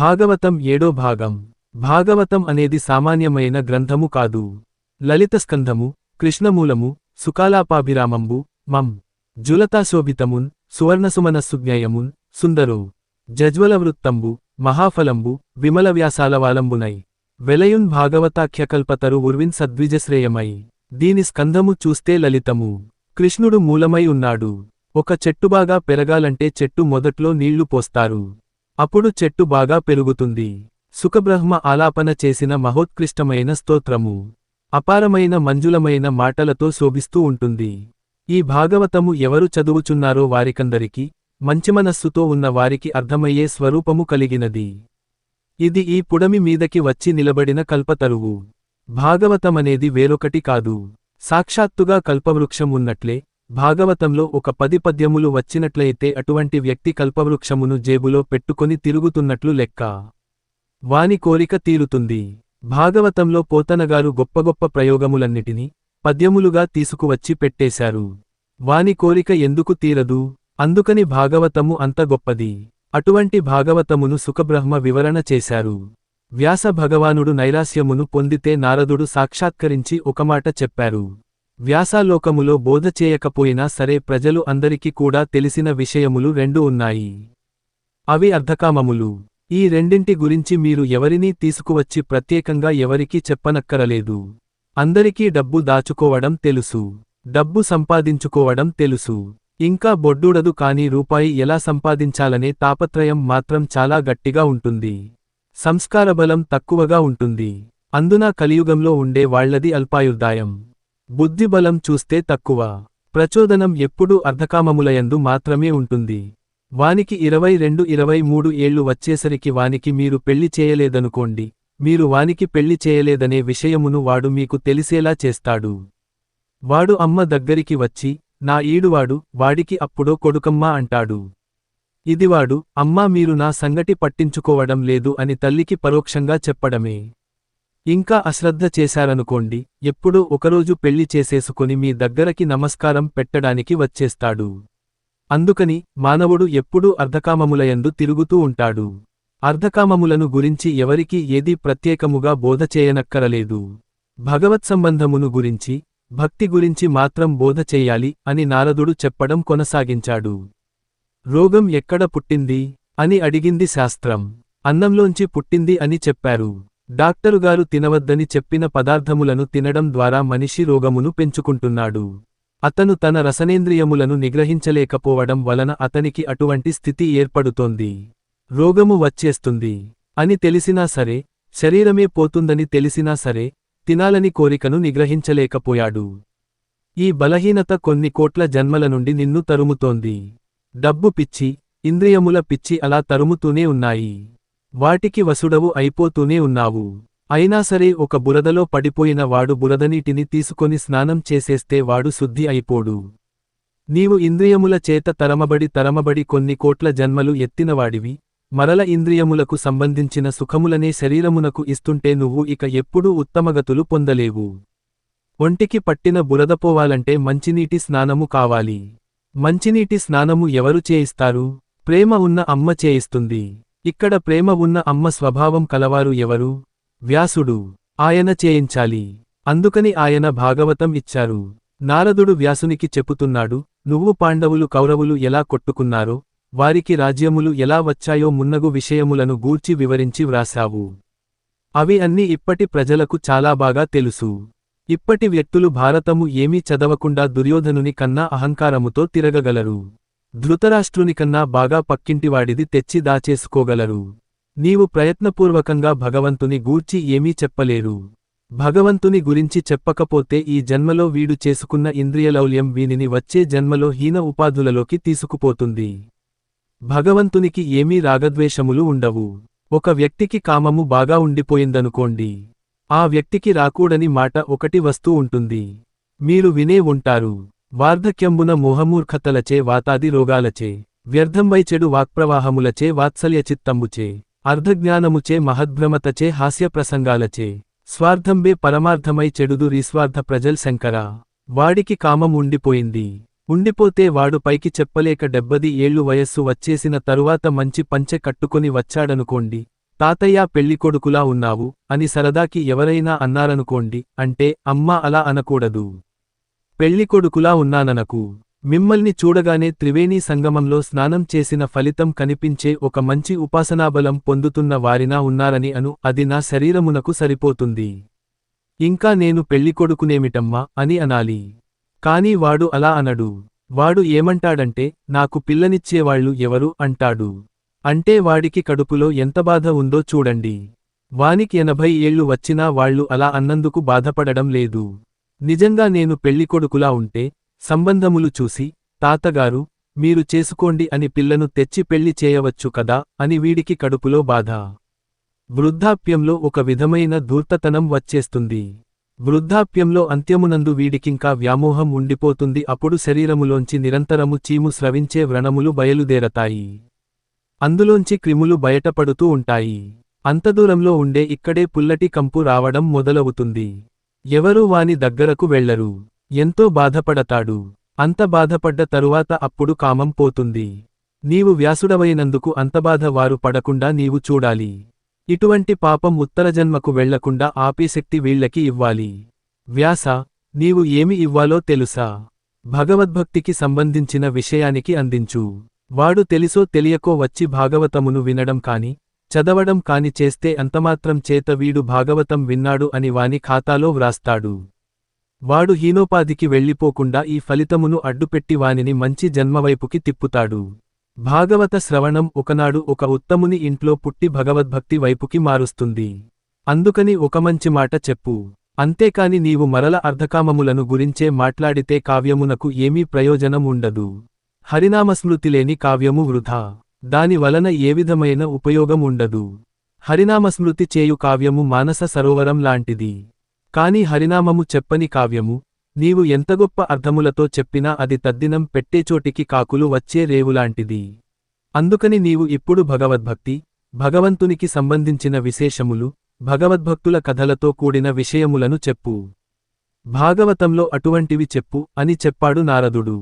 భాగవతం ఏడో భాగం. భాగవతం అనేది సామాన్యమైన గ్రంథము కాదు. లలిత స్కంధము కృష్ణమూలము సుకాలాపాభిరామంబు మం జులతాశోభితమున్ సువర్ణసుమనస్సుజ్ఞయమున్ సుందరో. జజ్వలవృత్తంబు మహాఫలంబు విమల వ్యాసాలవాలంబునై వెలయున్ భాగవతాఖ్యకల్పతరు ఉర్విన్ సద్విజశ్రేయమై. దీని స్కంధము చూస్తే లలితము. కృష్ణుడు మూలమై ఉన్నాడు. ఒక చెట్టు బాగా పెరగాలంటే చెట్టు మొదట్లో నీళ్ళు పోస్తారు. అప్పుడు చెట్టు బాగా పెరుగుతుంది. సుఖబ్రహ్మ ఆలాపన చేసిన మహోత్కృష్టమైన స్తోత్రము. అపారమైన మంజులమైన మాటలతో శోభిస్తూ ఉంటుంది. ఈ భాగవతము ఎవరు చదువుచున్నారో వారికందరికీ మంచిమనస్సుతో ఉన్న వారికి అర్థమయ్యే స్వరూపము కలిగినది. ఇది ఈ పుడమి మీదకి వచ్చి నిలబడిన కల్పతరువు. భాగవతమనేది వేరొకటి కాదు. సాక్షాత్తుగా కల్పవృక్షం ఉన్నట్లే భాగవతంలో ఒక పది పద్యములు వచ్చినట్లయితే అటువంటి వ్యక్తి కల్పవృక్షమును జేబులో పెట్టుకొని తిరుగుతున్నట్లు లెక్క. వాని కోరిక తీరుతుంది. భాగవతంలో పోతనగారు గొప్ప గొప్ప ప్రయోగములన్నిటినీ పద్యములుగా తీసుకువచ్చి పెట్టేశారు. వాని కోరిక ఎందుకు తీరదు? అందుకని భాగవతము అంత గొప్పది. అటువంటి భాగవతమును సుఖబ్రహ్మ వివరణ చేశారు. వ్యాస భగవానుడు నైరాస్యమును పొందితే నారదుడు సాక్షాత్కరించి ఒకమాట చెప్పారు. వ్యాసాలోకములో బోధ చేయకపోయినా సరే ప్రజలు అందరికీ కూడా తెలిసిన విషయములు రెండు ఉన్నాయి. అవి అర్ధకామములు. ఈ రెండింటి గురించి మీరు ఎవరినీ తీసుకువచ్చి ప్రత్యేకంగా ఎవరికీ చెప్పనక్కరలేదు. అందరికీ డబ్బు దాచుకోవడం తెలుసు. డబ్బు సంపాదించుకోవడం తెలుసు. ఇంకా బొడ్డూడదు కాని రూపాయి ఎలా సంపాదించాలనే తాపత్రయం మాత్రం చాలా గట్టిగా ఉంటుంది. సంస్కారబలం తక్కువగా ఉంటుంది. అందున కలియుగంలో ఉండే వాళ్ళది అల్పాయుర్దాయం బుద్ధిబలం చూస్తే తక్కువ. ప్రచోదనం ఎప్పుడూ అర్ధకామములయందు మాత్రమే ఉంటుంది. వానికి ఇరవై రెండు ఇరవై మూడు ఏళ్ళు వచ్చేసరికి వానికి మీరు పెళ్ళి చేయలేదనుకోండి. మీరు వానికి పెళ్ళి చేయలేదనే విషయమును వాడు మీకు తెలిసేలా చేస్తాడు. వాడు అమ్మ దగ్గరికి వచ్చి నా ఈడువాడు వాడికి అప్పుడో కొడుకమ్మా అంటాడు. ఇదివాడు అమ్మా మీరు నా సంగటి పట్టించుకోవడం లేదు అని తల్లికి పరోక్షంగా చెప్పడమే. ఇంకా అశ్రద్ధ చేశారనుకోండి ఎప్పుడో ఒకరోజు పెళ్ళి చేసేసుకొని మీ దగ్గరకి నమస్కారం పెట్టడానికి వచ్చేస్తాడు. అందుకని మానవుడు ఎప్పుడూ అర్ధకామములయందు తిరుగుతూ ఉంటాడు. అర్ధకామములను గురించి ఎవరికీ ఏదీ ప్రత్యేకముగా బోధ చేయనక్కరలేదు. భగవత్సంబంధమును గురించి భక్తి గురించి మాత్రం బోధ చేయాలి అని నారదుడు చెప్పడం కొనసాగించాడు. రోగం ఎక్కడ పుట్టింది? అని అడిగింది శాస్త్రం. అన్నంలోంచి పుట్టింది అని చెప్పారు. డాక్టరుగారు తినవద్దని చెప్పిన పదార్థములను తినడం ద్వారా మనిషి రోగమును పెంచుకుంటున్నాడు. అతను తన రసనేంద్రియములను నిగ్రహించలేకపోవడం వలన అతనికి అటువంటి స్థితి ఏర్పడుతోంది. రోగము వచ్చేస్తుంది. అని తెలిసినా సరే శరీరమే పోతుందని తెలిసినా సరే తినాలని కోరికను నిగ్రహించలేకపోయాడు. ఈ బలహీనత కొన్ని కోట్ల జన్మల నుండి నిన్ను తరుముతోంది. డబ్బు పిచ్చి ఇంద్రియముల పిచ్చి అలా తరుముతూనే ఉన్నాయి. వాటికి వసుడవు అయిపోతూనే ఉన్నావు. అయినా సరే ఒక బురదలో పడిపోయిన వాడు బురదనీటిని తీసుకొని స్నానం చేసేస్తే వాడు శుద్ధి అయిపోడు. నీవు ఇంద్రియముల చేత తరమబడి తరమబడి కొన్ని కోట్ల జన్మలు ఎత్తినవాడివి. మరల ఇంద్రియములకు సంబంధించిన సుఖములనే శరీరమునకు ఇస్తుంటే నువ్వు ఇక ఎప్పుడూ ఉత్తమగతులు పొందలేవు. ఒంటికి పట్టిన బురదపోవాలంటే మంచినీటి స్నానము కావాలి. మంచినీటి స్నానము ఎవరు చేయిస్తారు? ప్రేమ ఉన్న అమ్మ చేయిస్తుంది. ఇక్కడ ప్రేమ ఉన్న అమ్మ స్వభావం కలవారు ఎవరు? వ్యాసుడు. ఆయన చేయించాలి. అందుకని ఆయన భాగవతం ఇచ్చారు. నారదుడు వ్యాసునికి చెప్పుతున్నాడు నువ్వు పాండవులు కౌరవులు ఎలా కొట్టుకున్నారో వారికి రాజ్యములు ఎలా వచ్చాయో మున్నగు విషయములను గూర్చి వివరించి వ్రాశావు. అవి అన్ని ఇప్పటి ప్రజలకు చాలా బాగా తెలుసు. ఇప్పటి వ్యక్తులు భారతము ఏమీ చదవకుండా దుర్యోధనుని కన్నా అహంకారముతో తిరగగలరు. ధృతరాష్ట్రునికన్నా బాగా పక్కింటివాడిది తెచ్చి దాచేసుకోగలరు. నీవు ప్రయత్నపూర్వకంగా భగవంతుని గూర్చి ఏమీ చెప్పలేరు. భగవంతుని గురించి చెప్పకపోతే ఈ జన్మలో వీడు చేసుకున్న ఇంద్రియలౌల్యం వీనిని వచ్చే జన్మలో హీన ఉపాధులలోకి తీసుకుపోతుంది. భగవంతునికి ఏమీ రాగద్వేషములు ఉండవు. ఒక వ్యక్తికి కామము బాగా ఉండిపోయిందనుకోండి. ఆ వ్యక్తికి రాకూడని మాట ఒకటి వస్తూ ఉంటుంది. మీరు వినే ఉంటారు. వార్ధక్యంబున మోహమూర్ఖతలచే వాతాది రోగాలచే వ్యర్థంబై చెడు వాక్ప్రవాహములచే వాత్సల్య చిత్తంబుచే అర్ధజ్ఞానముచే మహద్భ్రమతచే హాస్యప్రసంగాలచే స్వార్థంబే పరమార్థమై చెడుదు రీస్వార్థ ప్రజల్ శంకరా. వాడికి కామం ఉండిపోయింది. ఉండిపోతే వాడు పైకి చెప్పలేక డెబ్బది ఏళ్ళు వయస్సు వచ్చేసిన తరువాత మంచి పంచె కట్టుకొని వచ్చాడనుకోండి. తాతయ్య పెళ్ళికొడుకులా ఉన్నావు అని సరదాకి ఎవరైనా అన్నారనుకోండి అంటే అమ్మ అలా అనకూడదు. పెళ్ళికొడుకులా ఉన్నాననకు. మిమ్మల్ని చూడగానే త్రివేణీ సంగమంలో స్నానం చేసిన ఫలితం కనిపించే ఒక మంచి ఉపాసనాబలం పొందుతున్న వారినా ఉన్నారని అను అది నా శరీరమునకు సరిపోతుంది. ఇంకా నేను పెళ్ళికొడుకునేమిటమ్మా అని అనాలి. కాని వాడు అలా అనడు. వాడు ఏమంటాడంటే నాకు పిల్లనిచ్చేవాళ్ళు ఎవరు? అంటాడు. అంటే వాడికి కడుపులో ఎంత బాధ ఉందో చూడండి. వానికి ఎనభై ఏళ్ళు వచ్చినా వాళ్ళు అలా అన్నందుకు బాధపడడం లేదు. నిజంగా నేను పెళ్ళికొడుకులా ఉంటే సంబంధములు చూసి తాతగారు మీరు చేసుకోండి అని పిల్లను తెచ్చి పెళ్ళి చేయవచ్చు కదా అని వీడికి కడుపులో బాధ. వృద్ధాప్యంలో ఒక విధమైన ధూర్తతనం వచ్చేస్తుంది. వృద్ధాప్యంలో అంత్యమునందు వీడికింకా వ్యామోహం ఉండిపోతుంది. అప్పుడు శరీరములోంచి నిరంతరము చీము స్రవించే వ్రణములు బయలుదేరతాయి. అందులోంచి క్రిములు బయటపడుతూ ఉంటాయి. అంతదూరంలో ఉండే ఇక్కడే పుల్లటి కంపు రావడం మొదలవుతుంది. ఎవరూ వాని దగ్గరకు వెళ్ళరు ఎంతో బాధపడతాడు. అంత బాధపడ్డ తరువాత అప్పుడు కామం పోతుంది. నీవు వ్యాసుడవైనందుకు అంతబాధ వారు పడకుండా నీవు చూడాలి. ఇటువంటి పాపం ఉత్తరజన్మకు వెళ్ళకుండా ఆపేశక్తి వీళ్ళకి వీళ్ళకి ఇవ్వాలి. వ్యాస నీవు ఏమి ఇవ్వాలో తెలుసా? భగవద్భక్తికి సంబంధించిన విషయానికి అందించు. వాడు తెలిసో తెలియకో వచ్చి భాగవతమును వినడం కాని చదవడం కాని చేస్తే అంతమాత్రం చేత వీడు భాగవతం విన్నాడు అని వాని ఖాతాలో వ్రాస్తాడు. వాడు హీనోపాధికి వెళ్ళిపోకుండా ఈ ఫలితమును అడ్డుపెట్టి వానిని మంచి జన్మవైపుకి తిప్పుతాడు. భాగవత శ్రవణం ఒకనాడు ఒక ఉత్తముని ఇంట్లో పుట్టి భగవద్భక్తి వైపుకి మారుస్తుంది. అందుకని ఒక మంచి మాట చెప్పు. అంతేకాని నీవు మరల అర్ధకామములను గురించే మాట్లాడితే కావ్యమునకు ఏమీ ప్రయోజనం ఉండదు హరినామస్మృతి లేని కావ్యము వృధా. దాని వలన ఏ విధమైన ఉపయోగం ఉండదు. హరినామస్మృతి చేయు కావ్యము మానస సరోవరం లాంటిది. కాని హరినామము చెప్పని కావ్యము నీవు ఎంత గొప్ప అర్థములతో చెప్పినా అది తద్దినం పెట్టేచోటికి కాకులు వచ్చే రేవులాంటిది అందుకని నీవు ఇప్పుడు భగవద్భక్తి భగవంతునికి సంబంధించిన విశేషములు భగవద్భక్తుల కథలతో కూడిన విషయములను చెప్పు. భాగవతంలో అటువంటివి చెప్పు అని చెప్పాడు నారదుడు.